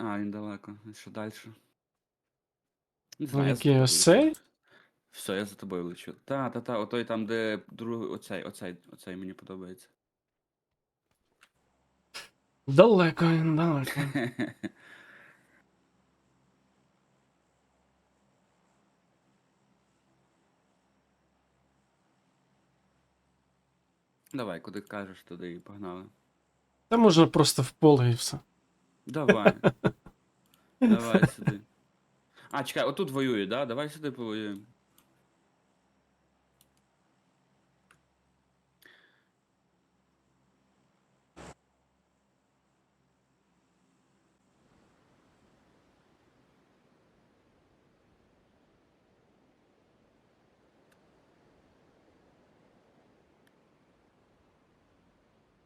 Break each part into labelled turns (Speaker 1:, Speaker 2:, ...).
Speaker 1: А, він далеко. І Що далі? Не
Speaker 2: Ну,
Speaker 1: я за
Speaker 2: який
Speaker 1: тобою
Speaker 2: ось
Speaker 1: лечу. Все, я за тобою лечу. Та, та, та, отой там, де другий, оцей, оцей, оцей мені подобається.
Speaker 2: Далеко він, далеко.
Speaker 1: Давай, куди кажеш, туди і погнали.
Speaker 2: Та можна просто в поле і все.
Speaker 1: Давай. Давай сюди. А, чекай, отут воює, да? Давай сюди повоюємо.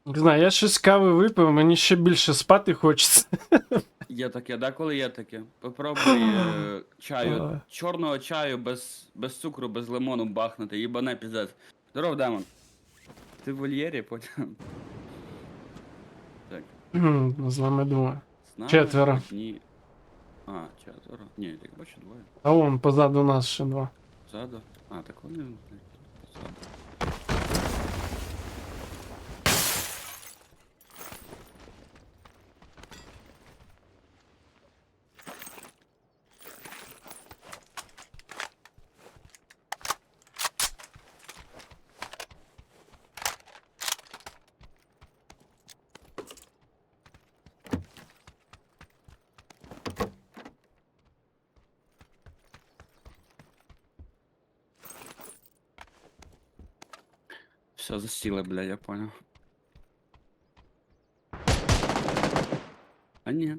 Speaker 2: Не знаю, я щось кави випив, мені ще більше спати хочеться.
Speaker 1: Є таке, да, коли є таке. Попробуй е, чаю, чорного чаю без, без цукру, без лимону бахнути, їбане піздець. Здоров, демон. Ти в вольєрі потім. Так,
Speaker 2: З нами двоє.
Speaker 1: з нами
Speaker 2: Четверо.
Speaker 1: Ні. А, четверо. Ні, я бачу двоє.
Speaker 2: А вон позаду нас ще два.
Speaker 1: Ззаду. А, так вони. позаду. Все, засіли, бля, я понял. А ні.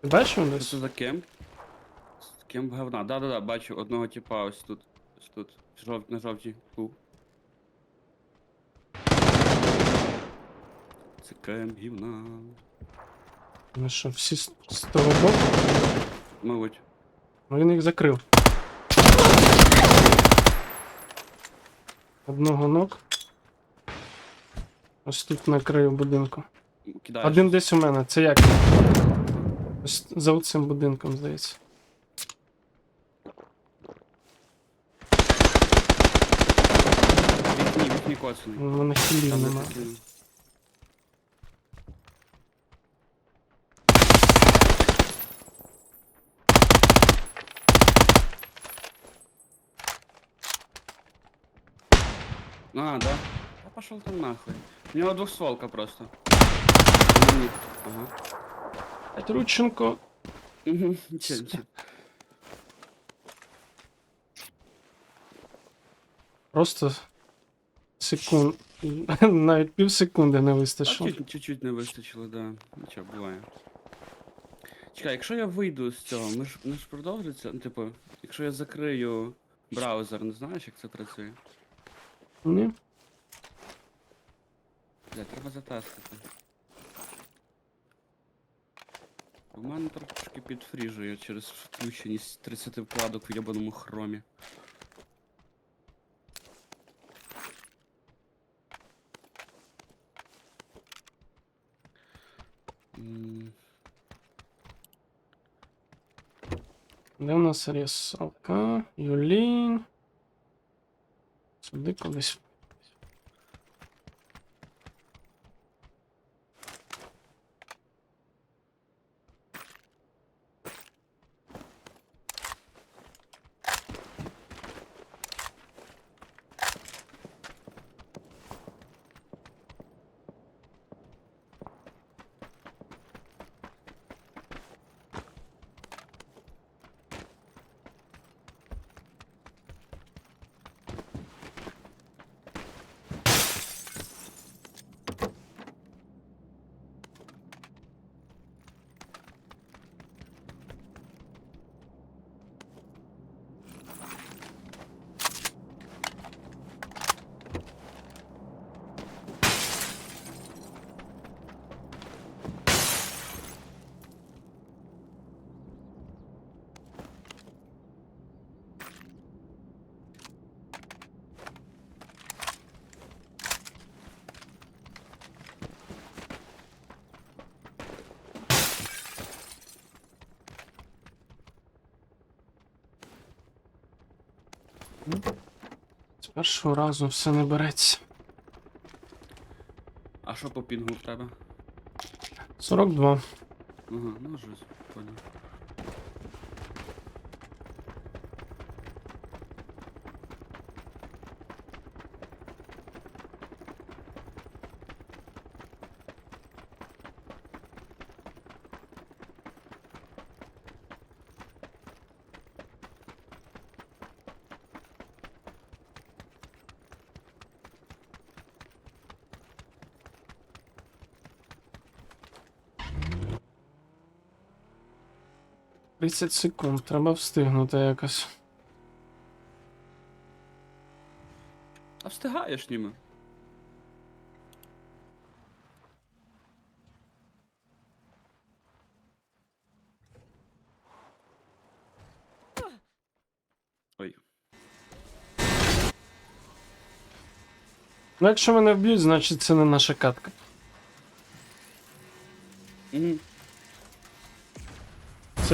Speaker 2: Ти бачив
Speaker 1: Що
Speaker 2: десь?
Speaker 1: це за кемп? Кемп говна. Да-да-да, бачу одного типа ось тут. Тут. Жов... На жовтій. Це кемп гівна.
Speaker 2: Ну що, всі з, з того боку?
Speaker 1: Мабуть.
Speaker 2: Ну він їх закрив. Одного ног. Ось тут на краю будинку.
Speaker 1: Кидаєш.
Speaker 2: Один десь у мене, це як? Ось за цим будинком, здається.
Speaker 1: Вікні, вікні коцаний.
Speaker 2: У мене хілів
Speaker 1: Там де
Speaker 2: немає.
Speaker 1: ти кинув. А, да? А пошел там нахуй. У него двухстволка просто. Ні, Ага.
Speaker 2: Трученко.
Speaker 1: Угу, нічого, нічого.
Speaker 2: Просто секунд. Навіть пів секунди не вистачило.
Speaker 1: чуть- Чуть-чуть не вистачило, да. Нічого, буває. Чекай, якщо я вийду з цього, ми ж, ми ж продовжиться. Ну, типу, якщо я закрию браузер, не знаєш, як це працює?
Speaker 2: Ні?
Speaker 1: Бля, треба затестити. У мене трошки підфріжує через включеність 30 вкладок в ябаному хромі.
Speaker 2: Де у нас рісалка? Юлін. Сюди кудись. З першого разу все не береться.
Speaker 1: А що по пінгу в тебе?
Speaker 2: 42.
Speaker 1: Ага, ну жось, понял.
Speaker 2: — 30 секунд, треба встигнути якось.
Speaker 1: А встигаєш німи? Ой.
Speaker 2: Ну, якщо мене вб'ють, значить це не наша катка.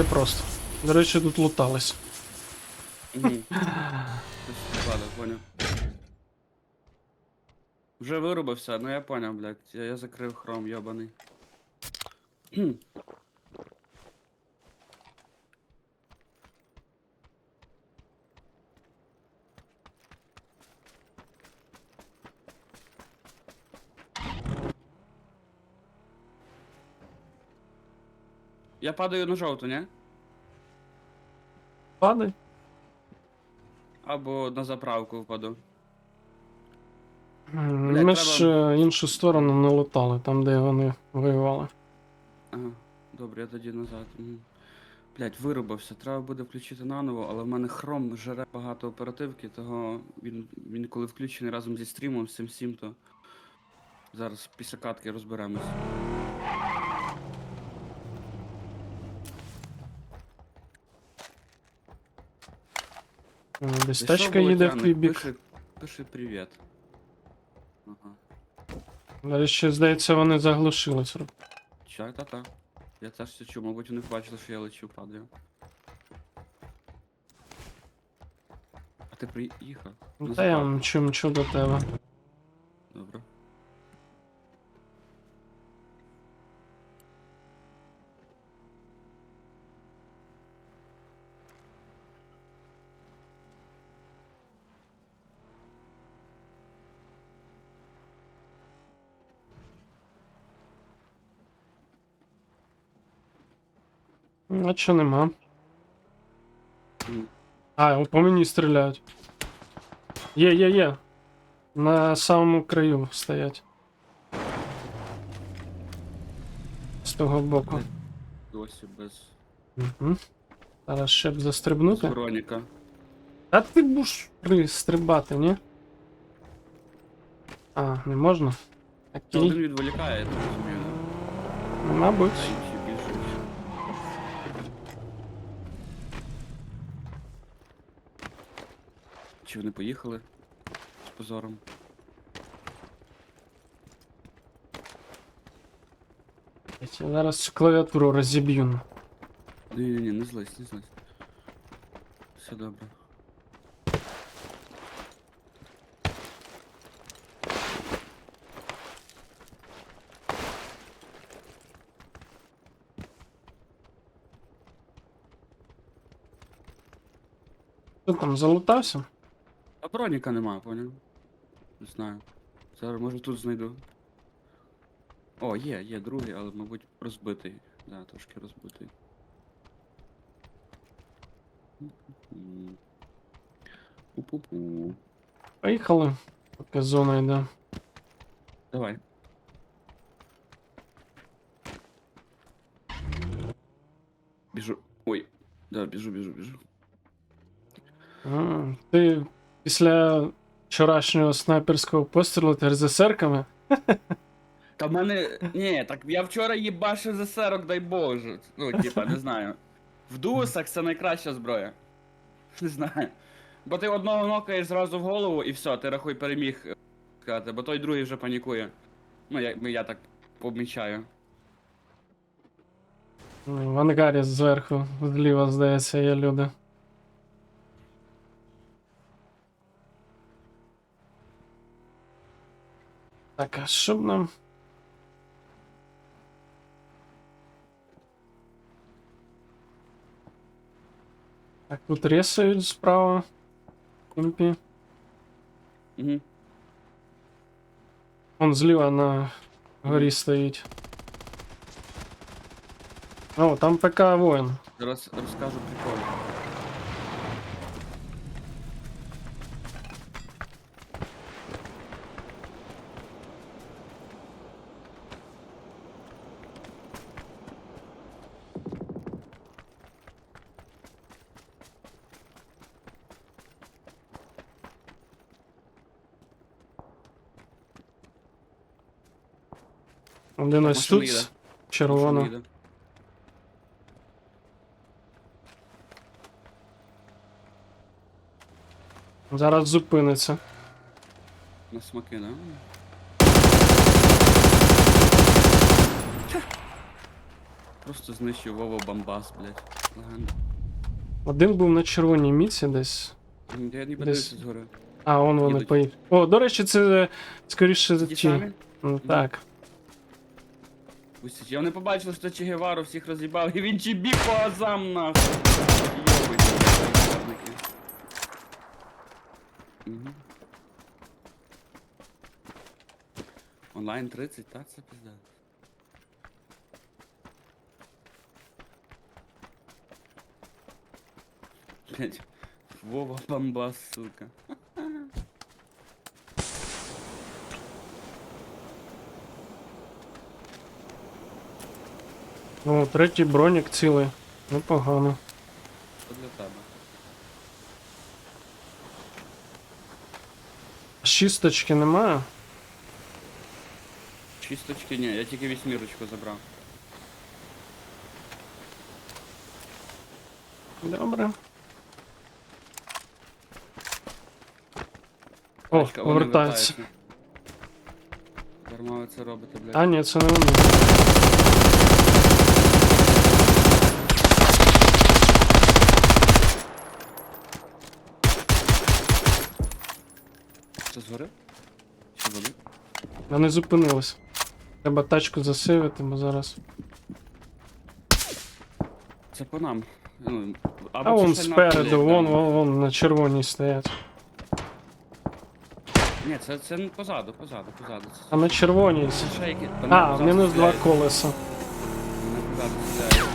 Speaker 2: Це просто. До речі, тут лутались.
Speaker 1: Ладно, понял. Вже вирубився, ну я понял, блядь. Я, я закрив хром, йобаний. Я падаю на жовту, не?
Speaker 2: Падай.
Speaker 1: Або на заправку впаду.
Speaker 2: М,
Speaker 1: Блядь,
Speaker 2: Ми ж е, іншу сторону не лутали, там, де вони воювали.
Speaker 1: Ага, добре, я тоді назад. Мгм. Блять, вирубався. Треба буде включити наново, але в мене хром жере багато оперативки, того він, він коли включений разом зі стрімом, з цим всім, то зараз після катки розберемось.
Speaker 2: Десь
Speaker 1: Зайшов
Speaker 2: тачка їде в твій бік.
Speaker 1: Пише, пише привіт. Ага.
Speaker 2: Але ще, здається, вони заглушились.
Speaker 1: Чак, та-та. Я теж це чув, мабуть, вони бачили, що я лечу, падаю. А ти приїхав? На
Speaker 2: Та я
Speaker 1: заправку?
Speaker 2: мчу, мчу до тебе.
Speaker 1: Добре.
Speaker 2: А чого нема? А, по мені стріляють. Є, є, є. На самому краю стоять. З того боку.
Speaker 1: Досі без
Speaker 2: Угу. Зараз ще б застрибнути.
Speaker 1: броніка.
Speaker 2: А ти будеш пристрибати, ні? А, не можна?
Speaker 1: Та
Speaker 2: Окей.
Speaker 1: Один відволікає, я так розумію.
Speaker 2: Ну, Мабуть.
Speaker 1: А інші більше. Чи вони поїхали з позором?
Speaker 2: Я тебе зараз клавіатуру розіб'ю.
Speaker 1: Ні, ні, ні, не злись, не злись. Все добре.
Speaker 2: Що там, залутався?
Speaker 1: А броніка нема, поняв? Не знаю. Зараз може тут знайду. О, є, є другий, але, мабуть, розбитий. Да, трошки розбитий. М. Пу-пу-пу.
Speaker 2: Поїхали. Поки зона йде.
Speaker 1: Давай. Біжу. Ой. Да, біжу, біжу, біжу.
Speaker 2: А, ти після вчорашнього снайперського пострілу ти з серками?
Speaker 1: Та в мене. Ні, так я вчора їбашив за 40, дай боже. Ну, типа, не знаю. В дусах це найкраща зброя. Не знаю. Бо ти одного нокаєш зразу в голову і все, ти рахуй переміг е, сказати, бо той другий вже панікує. Ну, я, я так помічаю.
Speaker 2: В ангарі зверху, зліва, здається, є люди. Так, а що б нам. Так, тут ресають справа. Кімпі.
Speaker 1: Угу.
Speaker 2: Он зліва на горі стоїть. О, там ПК воїн.
Speaker 1: Зараз розкажу прикол.
Speaker 2: Один ось
Speaker 1: машина
Speaker 2: тут. Червона.
Speaker 1: Їде.
Speaker 2: Зараз зупиниться.
Speaker 1: На смаки, да? Просто знищив Вова Бамбас, блядь. Легенда.
Speaker 2: Один був на червоній міці десь.
Speaker 1: М, Я ніби
Speaker 2: Десь.
Speaker 1: дивився згори.
Speaker 2: А, он вони
Speaker 1: Їдуть.
Speaker 2: поїхали. О, до речі, це скоріше
Speaker 1: Ті
Speaker 2: ті.
Speaker 1: самі?
Speaker 2: Ну, Так.
Speaker 1: Пусть. Я вони побачили, що Че Гевару всіх роз'їбав, і він чібік по азам нахуй. Мгм. Онлайн 30, так це пизда. Блять, Вова бомбас, сука.
Speaker 2: О, третій бронік цілий. Непогано.
Speaker 1: Що для тебе?
Speaker 2: Шісточки немає.
Speaker 1: Чисточки ні, я тільки вісьмірочку забрав.
Speaker 2: Добре. О,
Speaker 1: Тачка, вони
Speaker 2: повертаються.
Speaker 1: вертаються. Дарма ви це робите, блядь.
Speaker 2: А, ні, це не вони.
Speaker 1: Це згори? Чи?
Speaker 2: Вони зупинились. Треба тачку засейвити, бо зараз.
Speaker 1: Це по нам. Ну, або
Speaker 2: А
Speaker 1: це
Speaker 2: вон
Speaker 1: шальна
Speaker 2: спереду, вон, вон, вон на червоній стоять.
Speaker 1: Ні, це, це не позаду, позаду, позаду. Це,
Speaker 2: А на червоній.
Speaker 1: це. Та
Speaker 2: А, мінус два колеса.
Speaker 1: Вони позаду стріляють.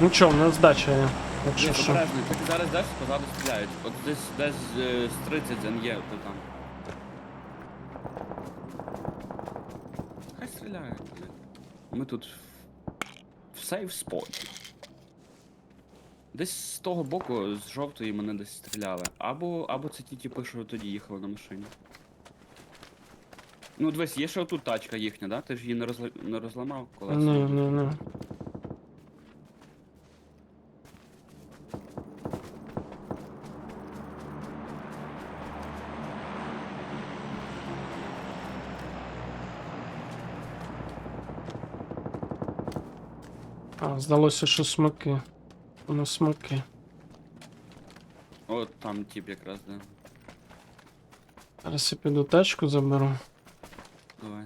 Speaker 2: Ну чо, в нас здача є. Якщо що.
Speaker 1: обережно, тільки зараз десь позаду стріляють. От десь, десь е, з 30 зен є, то там. Хай стріляють, блядь. Ми тут в, сейф споті. Десь з того боку, з жовтої мене десь стріляли. Або, або це ті типи, що тоді їхали на машині. Ну, дивись, є ще отут тачка їхня, да? Ти ж її не, розла... не розламав колеса?
Speaker 2: Ні, ні, ні. А, здалося, що смоки. Воно смоки.
Speaker 1: От там тип якраз, да.
Speaker 2: Зараз я піду тачку заберу.
Speaker 1: Давай.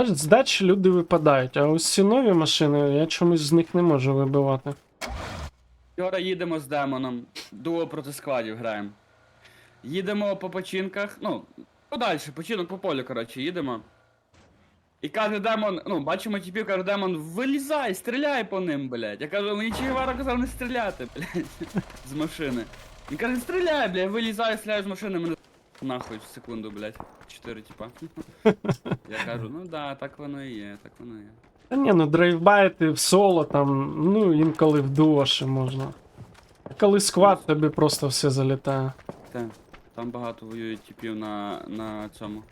Speaker 2: Бач, з дачі люди випадають, а ось ці нові машини я чомусь з них не можу вибивати.
Speaker 1: Вчора їдемо з демоном. Дуо проти складів граємо. Їдемо по починках, ну, подальше, починок по полю, коротше, їдемо. І каже демон, ну, бачимо тіпів, каже демон, вилізай, стріляй по ним, блядь. Я кажу, мені Чігевара казав не стріляти, блядь, з машини. Він каже, стріляй, блядь, вилізай, стріляй з машини, мене нахуй в секунду, блядь. Чотири тіпа. Я кажу, ну да, так воно і є, так воно і є.
Speaker 2: Та ні, ну драйвбайти в соло там, ну інколи в дуо ще можна. А коли сквад, тобі просто все залітає.
Speaker 1: Так, там багато воюють типів на, на цьому.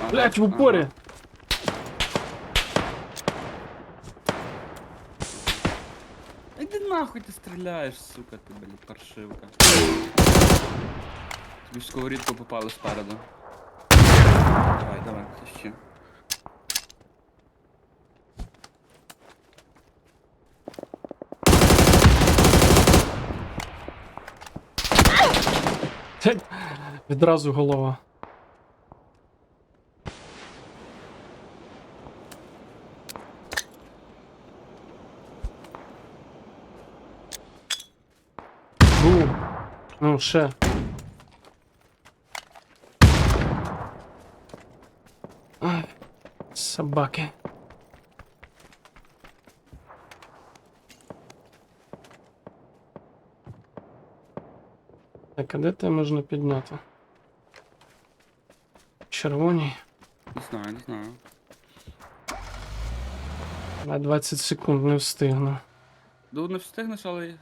Speaker 1: Ага,
Speaker 2: Блять, в упорі!
Speaker 1: ага. Іди нахуй ти стріляєш, сука, ти, блядь, паршивка. Тобі в сковорідку попало спереду. Давай, давай, ще.
Speaker 2: Відразу голова. Ну, ще. Ай, собаки. Так, а де тебе можна підняти? Червоні.
Speaker 1: Не знаю, не знаю.
Speaker 2: На 20 секунд не встигну.
Speaker 1: Ну, не встигнеш, але.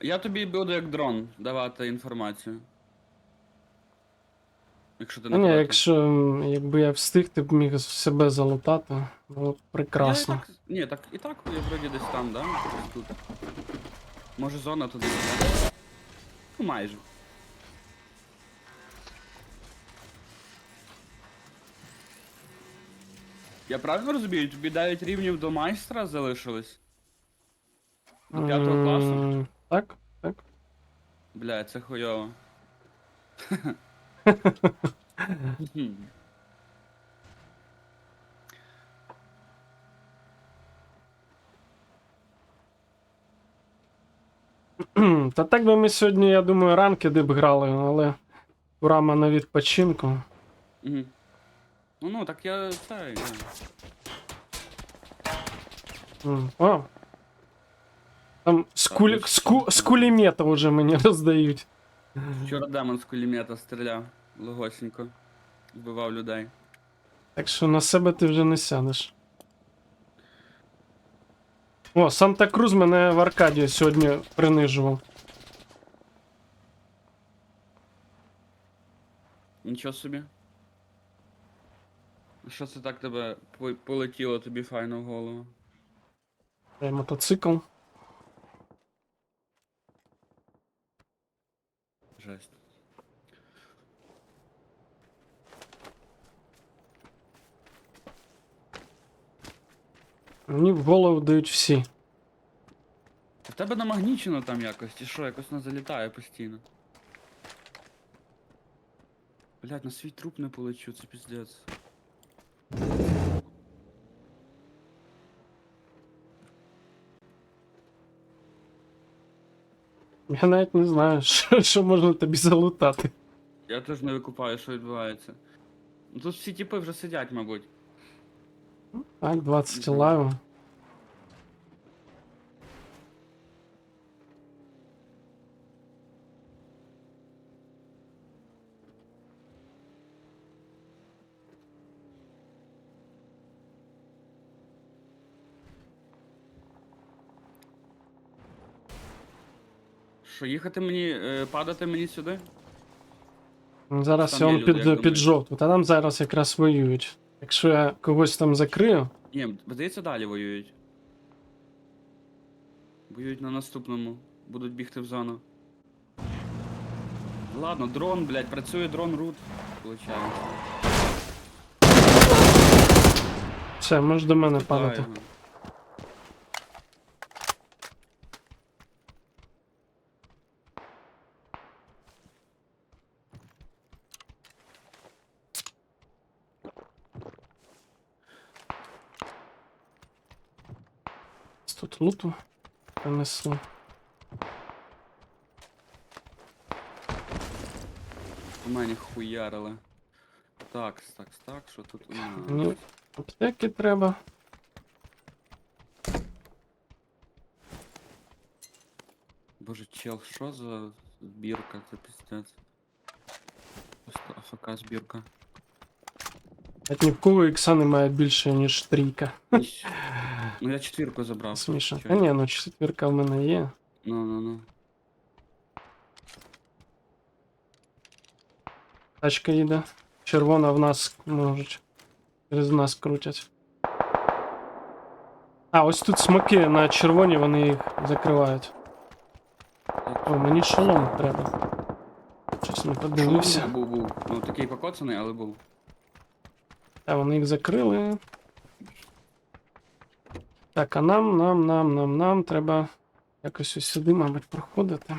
Speaker 1: Я тобі буду як дрон давати інформацію. Якщо ти не
Speaker 2: ні,
Speaker 1: проти.
Speaker 2: якщо м, якби я встиг, ти б міг себе залутати. Було б прекрасно.
Speaker 1: Я і так, ні, так і так я вроді десь там, да? Десь тут. Може зона туди. да? Ну майже. Я правильно розумію, тобі 9 рівнів до майстра залишилось? До 5 класу?
Speaker 2: М, Так, так.
Speaker 1: Бля, це хуйово.
Speaker 2: Та так би ми сьогодні, я думаю, ранки де б грали, але Урама на відпочинку.
Speaker 1: Ну ну, так я це. Я...
Speaker 2: О. Там з,
Speaker 1: ось
Speaker 2: з, ку...
Speaker 1: там.
Speaker 2: з кулемета вже мені роздають.
Speaker 1: Вчора демон з кулемета стріляв логосенько. Вбивав людей.
Speaker 2: Так що на себе ти вже не сядеш. О, Санта Круз мене в Аркадії сьогодні принижував.
Speaker 1: Нічого собі. Що це так тебе по- полетіло тобі файно в голову?
Speaker 2: Мотоцикл.
Speaker 1: Жесть.
Speaker 2: Мені в голову дають всі.
Speaker 1: В тебе намагнічено там якось, чи що, якось вона залітає постійно. Блять, на свій труп не полечу, це піздець.
Speaker 2: Я навіть не знаю, що, що можна тобі залутати.
Speaker 1: Я теж не викупаю, що відбувається. Ну тут всі тіпи вже сидять, мабуть.
Speaker 2: Так, 20
Speaker 1: Мгм.
Speaker 2: лайв.
Speaker 1: Що, їхати мені, е, падати мені сюди?
Speaker 2: Зараз
Speaker 1: Там
Speaker 2: я
Speaker 1: є люди,
Speaker 2: під,
Speaker 1: як
Speaker 2: під
Speaker 1: думаєш?
Speaker 2: жовту. Та там зараз якраз воюють. Якщо я когось там закрию,
Speaker 1: Ні, здається, далі воюють. Воюють на наступному. Будуть бігти в зону. Ладно, дрон, блядь, працює дрон рут. Получається.
Speaker 2: все, можеш до мене
Speaker 1: Туди
Speaker 2: падати.
Speaker 1: його.
Speaker 2: Тут луту принесли.
Speaker 1: У мене хуярили. Так, так, так, що тут у нас?
Speaker 2: Мені аптеки треба.
Speaker 1: Боже, чел, що за збірка? Це пиздець. Просто АФК збірка.
Speaker 2: От ні в кого ікса немає більше, ніж трійка.
Speaker 1: Ну я четвірку забрав.
Speaker 2: Смішно.
Speaker 1: Чо?
Speaker 2: Та ні, ну четвірка в мене є.
Speaker 1: Ну, ну, ну.
Speaker 2: Тачка їде. Червона в нас можуть. Через нас крутять. А, ось тут смоки на червоні, вони їх закривають. О, мені шолом треба. Не подивився.
Speaker 1: Шолом Був, був. Ну такий покоцаний, але був.
Speaker 2: Та вони їх закрили. Так, а нам, нам, нам, нам, нам треба якось ось сюди, мабуть, проходити.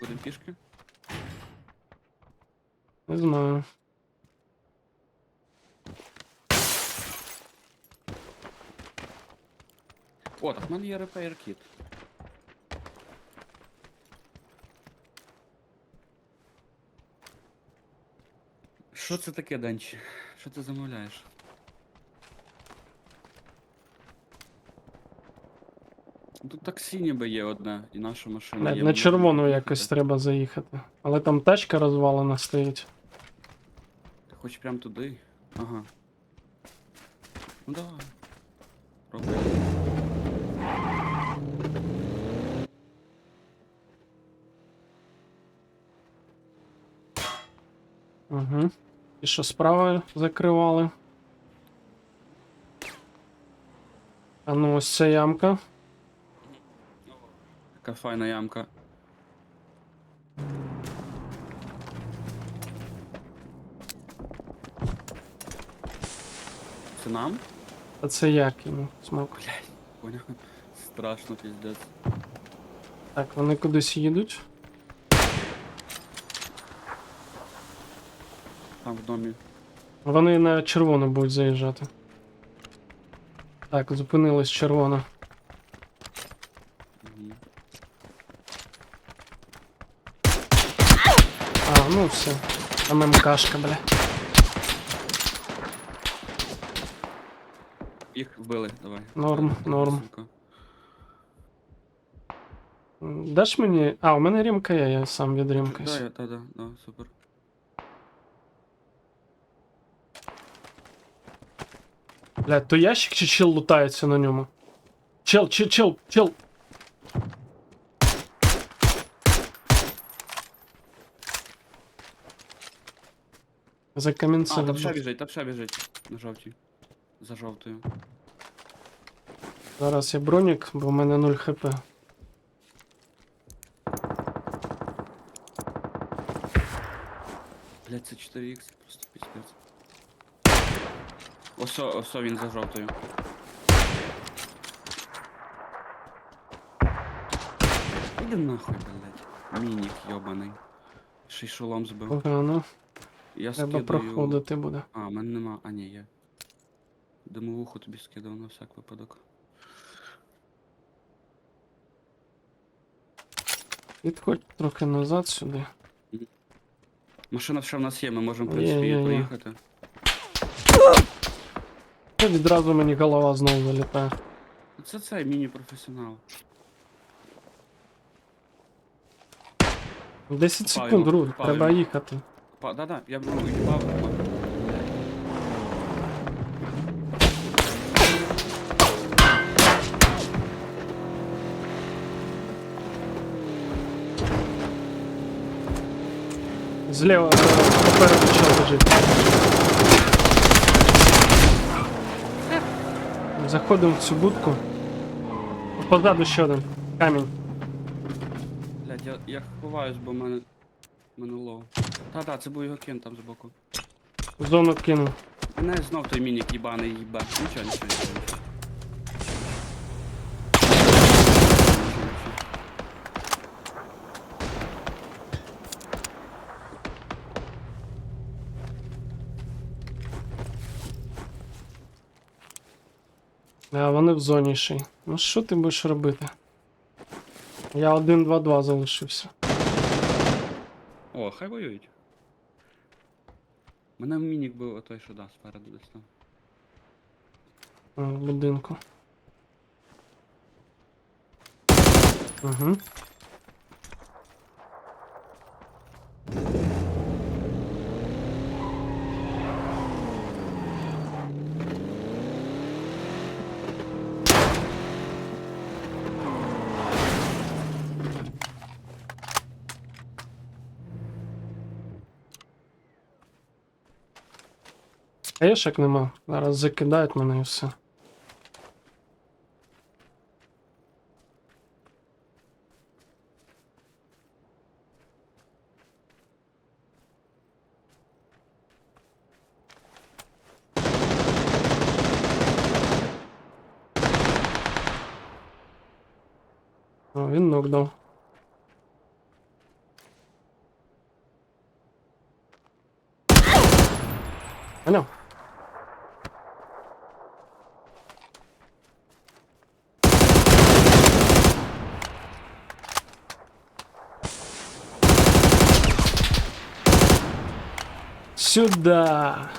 Speaker 1: Будемо пішки.
Speaker 2: Не знаю.
Speaker 1: О, так в мене є repair kit. Що це таке, Данчі? Що ти замовляєш? Тут таксі ніби є одне, і наша машина.
Speaker 2: На,
Speaker 1: є,
Speaker 2: на червону якось треба заїхати. Але там тачка розвалена стоїть.
Speaker 1: Ти хочеш прям туди? Ага. Ну давай. Роби.
Speaker 2: Угу. І що справа закривали. А ну ось ця ямка.
Speaker 1: Така файна ямка. Це нам?
Speaker 2: А це як йому смок.
Speaker 1: Поняв? Страшно піздець.
Speaker 2: Так, вони кудись їдуть.
Speaker 1: Там в домі.
Speaker 2: Вони на червону будуть заїжджати. Так, зупинилась червона.
Speaker 1: Мгм.
Speaker 2: А, ну все. Там МКшка, бля.
Speaker 1: Їх вбили, давай.
Speaker 2: Норм, норм. Даш мені. А, у мене рімка є, я сам відрімкаюсь.
Speaker 1: Да, я, да, да, да, супер.
Speaker 2: Блядь, то ящик чи чел лутається на ньому? Чел, чел, чел, чел. За
Speaker 1: А,
Speaker 2: камінцем.
Speaker 1: там ще біжить, ще біжить. На жовтій. За жовтою.
Speaker 2: Зараз я бронік, бо в мене 0 хп.
Speaker 1: Блять, це 4х, просто пиздец. Осо, осо він за жовтою. Іди нахуй, блять. Мінік йобаний. Ще й шолом збив.
Speaker 2: Погано.
Speaker 1: Я
Speaker 2: Треба
Speaker 1: скидаю...
Speaker 2: проходити буде.
Speaker 1: А, в мене нема. А, ні, є. Димовуху тобі скидав на всяк випадок.
Speaker 2: Підходь трохи назад сюди.
Speaker 1: Машина ще в нас є, ми можемо, в принципі, її проїхати.
Speaker 2: Та відразу мені голова знову залітає.
Speaker 1: Це цей міні-професіонал.
Speaker 2: 10 секунд, Рур, треба їхати.
Speaker 1: Па, да-да, я б ну, їбав.
Speaker 2: Зліва е, попереду чел лежить. Заходимо в цю будку. Позаду ще один. Камінь.
Speaker 1: Блядь, я, я ховаюсь, бо в мене. мене лоу. Та-та, це був його кін там збоку.
Speaker 2: В зону кинув.
Speaker 1: Мене знов той мінік їбаний їбе. Нічого, нічого, нічого. нічого.
Speaker 2: А вони в зоні ще. й. Ну що ти будеш робити? Я 1-2-2 залишився.
Speaker 1: О, хай воюють. Мене мінік був отой, що да, спереду десь там.
Speaker 2: В будинку. Угу. Хаєшек нема. Зараз закидають мене і все. О, він ног дав. Понял? Сюда.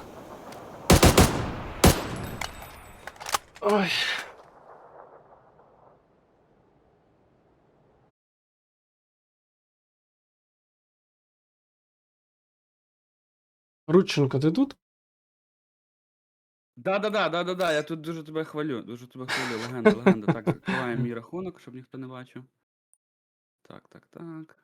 Speaker 2: Ой. Рудченко, ти тут?
Speaker 1: Да-да-да, да-да-да, я тут дуже тебе хвалю, дуже тебе хвалю, легенда, легенда. Так, закриваємо мій рахунок, щоб ніхто не бачив. Так, так, так.